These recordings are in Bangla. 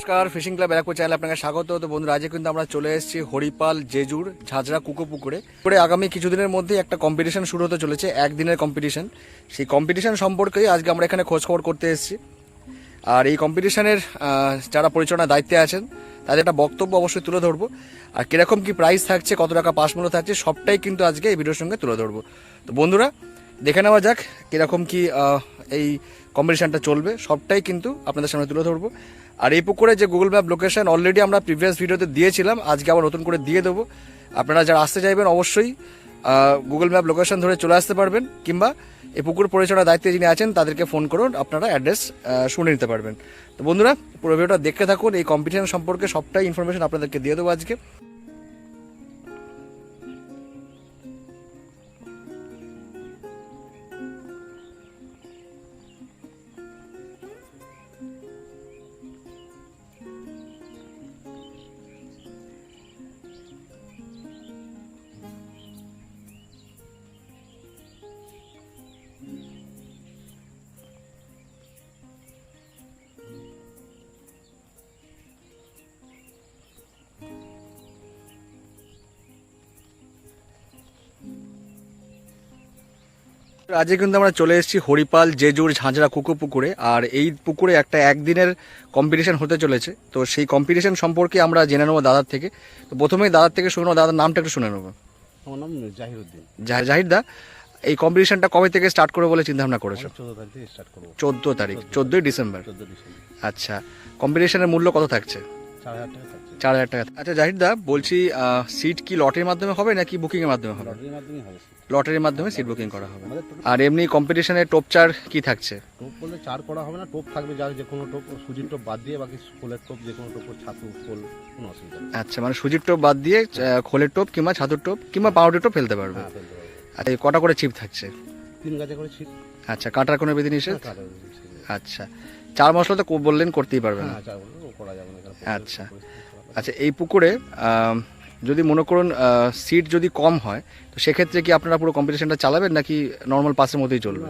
নমস্কার ফিশিং ক্লাব ব্যারাকপুর চ্যানেলে আপনাকে স্বাগত। তো বন্ধুরা, আজকে কিন্তু আমরা চলে এসেছি হরিপাল, জেজুর, ঝাঁঝরা কুকো পুকুরে পুকুরে আগামী কিছুদিনের মধ্যে একটা কম্পিটিশন শুরু হতে চলেছে, একদিনের কম্পিটিশন সেই কম্পিটিশন সম্পর্কেই আজকে আমরা এখানে খোঁজ খবর করতে এসেছি। আর এই কম্পিটিশনের যারা পরিচালনার দায়িত্বে আছেন, তাদের একটা বক্তব্য অবশ্যই তুলে ধরবো। আর কীরকম কি প্রাইস থাকছে, কত টাকা পাস মূল্য থাকছে, সবটাই কিন্তু আজকে এই ভিডিওর সঙ্গে তুলে ধরবো। তো বন্ধুরা, দেখে নেওয়া যাক কীরকম কি এই কম্পিটিশানটা চলবে। সবটাই কিন্তু আপনাদের সামনে তুলে ধরবো। আর এই পুকুরে যে গুগল ম্যাপ লোকেশন অলরেডি আমরা প্রিভিয়াস ভিডিওতে দিয়েছিলাম, আজকে আবার নতুন করে দিয়ে দেবো। আপনারা যারা আসতে চাইবেন অবশ্যই গুগল ম্যাপ লোকেশন ধরে চলে আসতে পারবেন, কিংবা এই পুকুর পরিচালনার দায়িত্বে যিনি আছেন, তাদেরকে ফোন করুন, আপনারা অ্যাড্রেস শুনে নিতে পারবেন। তো বন্ধুরা, পুরো ভিডিওটা দেখতে থাকুন, এই কম্পিটিশন সম্পর্কে সবটাই ইনফরমেশন আপনাদেরকে দিয়ে দেবো আজকে। আজকে কিন্তু আমরা চলে এসেছি হরিপাল জেজুর ঝাঁঝরা কুকু পুকুরে আর এই পুকুরে একটা একদিনের কম্পিটিশন হতে চলেছে। তো সেই কম্পিটিশন সম্পর্কে আমরা জেনে নেব দাদার থেকে। তো প্রথমেই দাদার থেকে শুনে নেব দাদার নামটা একটু শুনে নেব। আমার নাম জাহিরুদ্দিন জাহির দা এই কম্পিটিশনটা কবে থেকে স্টার্ট করবে বলে চিন্তা ভাবনা করেছ চোদ্দ তারিখ থেকে স্টার্ট করব। চোদ্দ তারিখ চোদ্দই ডিসেম্বর। ডিসেম্বর। আচ্ছা কম্পিটিশনের মূল্য কত থাকছে? চার হাজার টাকা আচ্ছা জাহির দা বলছি সিট কি লটের মাধ্যমে হবে নাকি বুকিং এর মাধ্যমে হবে? লটারির মাধ্যমে সিট বুকিং করা হবে। আর এমনি কম্পিটিশনের টপ চার কি থাকছে? টোপ করলে চার করা হবে না টোপ থাকবে যা যে কোনো টোপ সুজির টোপ বাদ দিয়ে বাকি ফুলের টোপ যে কোনো টোপ ছাতু ফুল কোনো অসুবিধা আচ্ছা মানে সুজির টোপ বাদ দিয়ে খোলের টোপ কিংবা ছাতুর টোপ কিংবা পাউডার টোপ ফেলতে পারবে। আচ্ছা কটা করে চিপ থাকছে? তিন গাছে করে ছিট আচ্ছা কাটার কোনো বিধি নিষেধ? হ্যাঁ। আচ্ছা চার মশলা তো বললেন করতেই পারবে না। হ্যাঁ করা যাবে না। আচ্ছা। আচ্ছা এই পুকুরে যদি মনে করুন সিট যদি কম হয় তো সেক্ষেত্রে কি আপনারা পুরো কম্পিটিশনটা চালাবেন নাকি নর্মাল পাসের মধ্যেই চলবে?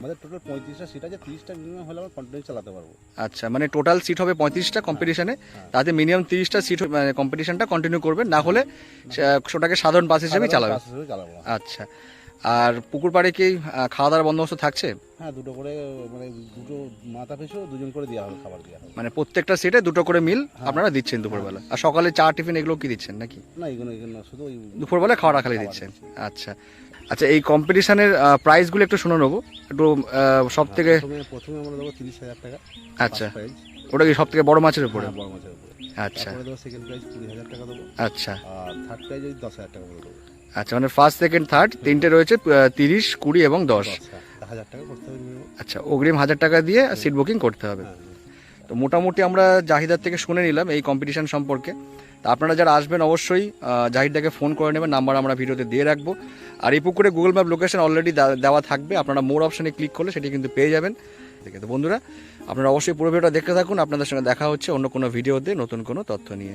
আমাদের টোটাল পঁয়ত্রিশটা সিট আছে তিরিশটা মিনিমাম হলে আমরা চালাতে পারব। আচ্ছা মানে টোটাল সিট হবে পঁয়ত্রিশটা কম্পিটিশনে তাতে মিনিমাম তিরিশটা সিট মানে কম্পিটিশনটা কন্টিনিউ করবেন না হলে সেটাকে সাধারণ পাস হিসেবেই চালাবেন। পাঁচ আচ্ছা আর পুকুর পাড়ে কি খাওয়া দাওয়ার বন্দোবস্ত থাকছে? হ্যাঁ দুটো করে মানে দুটো মাথা পিছু দুজন করে দেওয়া হবে খাবার দেওয়া হবে। মানে প্রত্যেকটা সেটে দুটো করে মিল আপনারা দিচ্ছেন দুপুরবেলা? আর সকালে চা টিফিন এগুলো কি দিচ্ছেন নাকি? না এগুলো এগুলো শুধু দুপুরবেলা খাওয়া খালি দিচ্ছেন? আচ্ছা। আচ্ছা এই কম্পিটিশনের প্রাইসগুলো একটু শুনে নেব। একটু সব থেকে প্রথমে আমরা দেবো তিরিশ হাজার টাকা আচ্ছা। ওটা কি সব থেকে বড় মাছের উপরে? বড় মাছের উপরে। আচ্ছা। সেকেন্ড প্রাইজ কুড়ি হাজার টাকা দেবো। আচ্ছা। আর থার্ড প্রাইজ দশ হাজার টাকা দেবো। আচ্ছা মানে ফার্স্ট সেকেন্ড থার্ড তিনটে রয়েছে তিরিশ কুড়ি এবং দশ। হ্যাঁ। আচ্ছা অগ্রিম হাজার টাকা দিয়ে সিট বুকিং করতে হবে। হ্যাঁ হ্যাঁ। তো মোটামুটি আমরা জাহিদার থেকে শুনে নিলাম এই কম্পিটিশন সম্পর্কে। তা আপনারা যারা আসবেন অবশ্যই জাহিদাকে ফোন করে নেবেন নাম্বার আমরা ভিডিওতে দিয়ে রাখব। আর এই পুকুরে গুগল ম্যাপ লোকেশন অলরেডি দেওয়া থাকবে আপনারা মোর অপশানে ক্লিক করলে সেটি কিন্তু পেয়ে যাবেন। ঠিক আছে তো বন্ধুরা আপনারা অবশ্যই পুরো ভিডিওটা দেখতে থাকুন আপনাদের সঙ্গে দেখা হচ্ছে অন্য কোনো ভিডিওতে নতুন কোনো তথ্য নিয়ে।